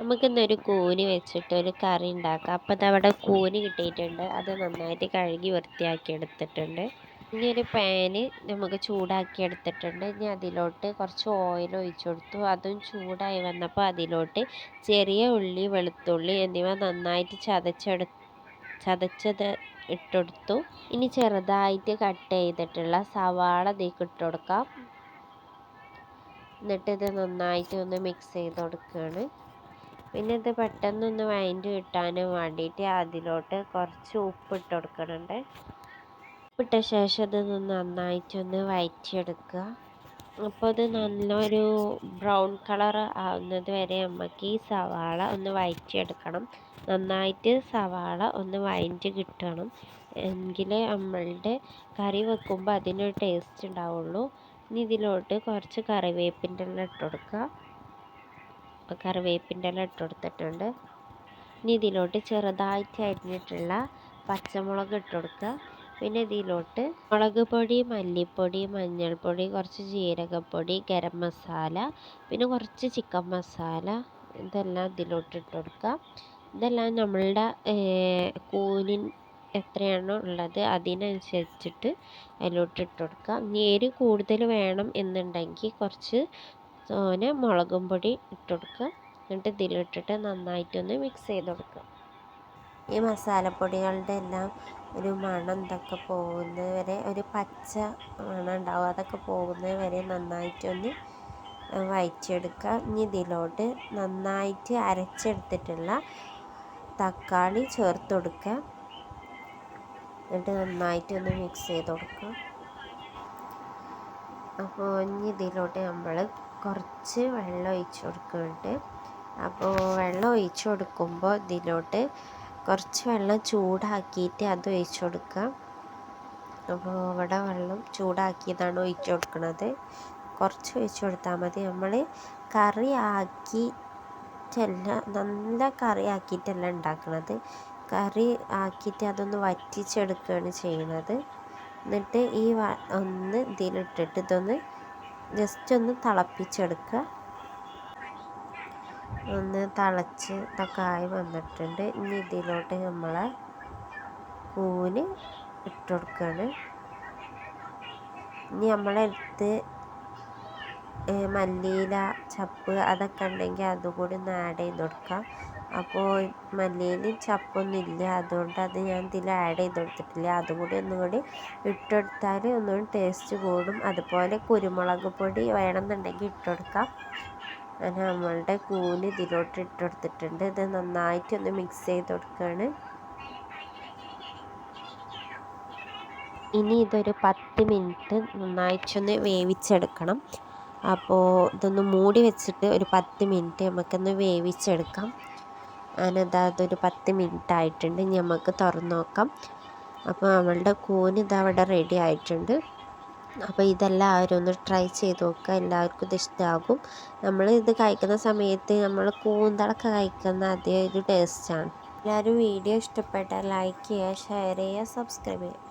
നമുക്കിന്നൊരു കൂന് വെച്ചിട്ട് ഒരു കറി ഉണ്ടാക്കാം. അപ്പോൾ അതവിടെ കൂന് കിട്ടിയിട്ടുണ്ട്. അത് നന്നായിട്ട് കഴുകി വൃത്തിയാക്കി എടുത്തിട്ടുണ്ട്. ഇനി ഒരു പാന് നമുക്ക് ചൂടാക്കി എടുത്തിട്ടുണ്ട്. ഇനി അതിലോട്ട് കുറച്ച് ഓയിൽ ഒഴിച്ചു കൊടുത്തു. അതും ചൂടായി വന്നപ്പോൾ അതിലോട്ട് ചെറിയ ഉള്ളി വെളുത്തുള്ളി എന്നിവ നന്നായിട്ട് ചതച്ചെടു ചതച്ചത് ഇട്ടുകൊടുത്തു ഇനി ചെറുതായിട്ട് കട്ട് ചെയ്തിട്ടുള്ള സവാള ഇതിലേക്ക് ഇട്ട് കൊടുക്കാം. എന്നിട്ട് ഇത് നന്നായിട്ട് ഒന്ന് മിക്സ് ചെയ്ത് കൊടുക്കുകയാണ്. പിന്നെ ഇത് പെട്ടെന്നൊന്ന് വൈൻഡ് കിട്ടാനും വേണ്ടിയിട്ട് അതിലോട്ട് കുറച്ച് ഉപ്പ് ഇട്ട് കൊടുക്കുന്നുണ്ട് ഉപ്പിട്ട ശേഷം ഇത് നന്നായിട്ടൊന്ന് വഴറ്റിയെടുക്കുക അപ്പോൾ ഇത് നല്ലൊരു ബ്രൗൺ കളർ ആവുന്നത് വരെ നമുക്ക് ഈ സവാള ഒന്ന് വഴറ്റിയെടുക്കണം നന്നായിട്ട് സവാള ഒന്ന് വൈൻഡ് കിട്ടണം. എങ്കിലേ നമ്മളുടെ കറി വെക്കുമ്പോൾ അതിനൊരു ടേസ്റ്റ് ഉണ്ടാവുള്ളൂ. ഇനി ഇതിലോട്ട് കുറച്ച് കറിവേപ്പിന്റെ എല്ലാം ഇട്ട് കൊടുക്കുക. കറിവേപ്പിന്റെ ഇല ഇട്ട് കൊടുത്തിട്ടുണ്ട് ഇനി ഇതിലോട്ട് ചെറുതായിട്ട് അരിഞ്ഞിട്ടുള്ള പച്ചമുളക് ഇട്ട് കൊടുക്കുക പിന്നെ ഇതിലോട്ട് മുളക് പൊടി മല്ലിപ്പൊടി മഞ്ഞൾപ്പൊടി കുറച്ച് ജീരകപ്പൊടി ഗരം മസാല പിന്നെ കുറച്ച് ചിക്കൻ മസാല ഇതെല്ലാം ഇതിലോട്ട് ഇട്ട് കൊടുക്കുക ഇതെല്ലാം നമ്മളുടെ കൂനിൻ എത്രയാണോ ഉള്ളത് അതിനനുസരിച്ചിട്ട് അതിലോട്ട് ഇട്ട് കൊടുക്കുക ഇനി എരി കൂടുതൽ വേണം എന്നുണ്ടെങ്കിൽ കുറച്ച് തോനെ മുളകും പൊടി ഇട്ട് കൊടുക്കുക എന്നിട്ട് ഇതിലിട്ടിട്ട് നന്നായിട്ടൊന്ന് മിക്സ് ചെയ്ത് കൊടുക്കുക ഈ മസാലപ്പൊടികളുടെ എല്ലാം ഒരു മണം ഇതൊക്കെ പോകുന്നത് വരെ ഒരു പച്ച മണം ഉണ്ടാവും അതൊക്കെ പോകുന്നത് വരെ നന്നായിട്ടൊന്ന് വയറ്റിയെടുക്കുക ഇനി ഇതിലോട്ട് നന്നായിട്ട് അരച്ചെടുത്തിട്ടുള്ള തക്കാളി ചേർത്ത് കൊടുക്കുക എന്നിട്ട് നന്നായിട്ടൊന്ന് മിക്സ് ചെയ്ത് കൊടുക്കുക അപ്പോൾ ഇനി ഇതിലോട്ട് നമ്മൾ കുറച്ച് വെള്ളം ഒഴിച്ച് കൊടുക്കുന്നുണ്ട്. അപ്പോൾ വെള്ളം ഒഴിച്ച് കൊടുക്കുമ്പോൾ ഇതിലോട്ട് കുറച്ച് വെള്ളം ചൂടാക്കിയിട്ട് അത് ഒഴിച്ച് കൊടുക്കുക. അപ്പോൾ ഇവിടെ വെള്ളം ചൂടാക്കിയതാണ് ഒഴിച്ച് കൊടുക്കുന്നത് കുറച്ച് ഒഴിച്ച് കൊടുത്താൽ മതി. നമ്മൾ കറി ആക്കിയിട്ടല്ല നല്ല കറി ആക്കിയിട്ടല്ല ഉണ്ടാക്കുന്നത് കറി ആക്കിയിട്ട് അതൊന്ന് വറ്റിച്ചെടുക്കുകയാണ് ചെയ്യുന്നത് എന്നിട്ട് ഈ ഒന്ന് ഇതിലിട്ടിട്ട് ഇതൊന്ന് ജസ്റ്റ് ഒന്ന് തിളപ്പിച്ചെടുക്കുക. ഒന്ന് തിളച്ച് ഇതൊക്കെ വന്നിട്ടുണ്ട്. ഇനി ഇതിലോട്ട് നമ്മൾ കൂന് ഇട്ട് കൊടുക്കുകയാണ്. ഇനി നമ്മളെടുത്ത് മല്ലിയില ചപ്പ് അതൊക്കെ ഉണ്ടെങ്കിൽ അതുകൂടി ഒന്ന് ആഡ് ചെയ്ത് കൊടുക്കാം. അപ്പോൾ മല്ലിയിലയും ചപ്പൊന്നും ഇല്ല. അതുകൊണ്ട് അത് ഞാൻ ഇതിൽ ആഡ് ചെയ്ത് കൊടുത്തിട്ടില്ല. അതുകൂടി ഒന്നുകൂടി ഇട്ടെടുത്താൽ ഒന്നുകൂടി ടേസ്റ്റ് കൂടും. അതുപോലെ കുരുമുളക് പൊടി വേണമെന്നുണ്ടെങ്കിൽ ഇട്ടുകൊടുക്കാം ഞാൻ നമ്മളുടെ കൂന് ഇതിലോട്ട് ഇട്ടെടുത്തിട്ടുണ്ട് ഇത് നന്നായിട്ടൊന്ന് മിക്സ് ചെയ്ത് കൊടുക്കുകയാണ് ഇനി ഇതൊരു പത്ത് മിനിറ്റ് നന്നായിട്ടൊന്ന് വേവിച്ചെടുക്കണം. അപ്പോൾ ഇതൊന്ന് മൂടി വെച്ചിട്ട് ഒരു പത്ത് മിനിറ്റ് നമുക്കൊന്ന് വേവിച്ചെടുക്കാം. ഞാനിതാ അതൊരു പത്ത് മിനിറ്റ് ആയിട്ടുണ്ട് ഇനി നമുക്ക് തുറന്ന് നോക്കാം. അപ്പോൾ നമ്മളുടെ കൂന് ഇതാ അവിടെ റെഡി ആയിട്ടുണ്ട്. അപ്പോൾ ഇതെല്ലാവരും ഒന്ന് ട്രൈ ചെയ്ത് നോക്കുക. എല്ലാവർക്കും ഇത് ഇഷ്ടമാകും നമ്മൾ ഇത് കഴിക്കുന്ന സമയത്ത് നമ്മൾ കൂന്തളൊക്കെ കഴിക്കുന്ന അതേ ഒരു ടേസ്റ്റാണ് എല്ലാവരും വീഡിയോ ഇഷ്ടപ്പെട്ടാൽ ലൈക്ക് ചെയ്യുക ഷെയർ ചെയ്യുക സബ്സ്ക്രൈബ് ചെയ്യുക.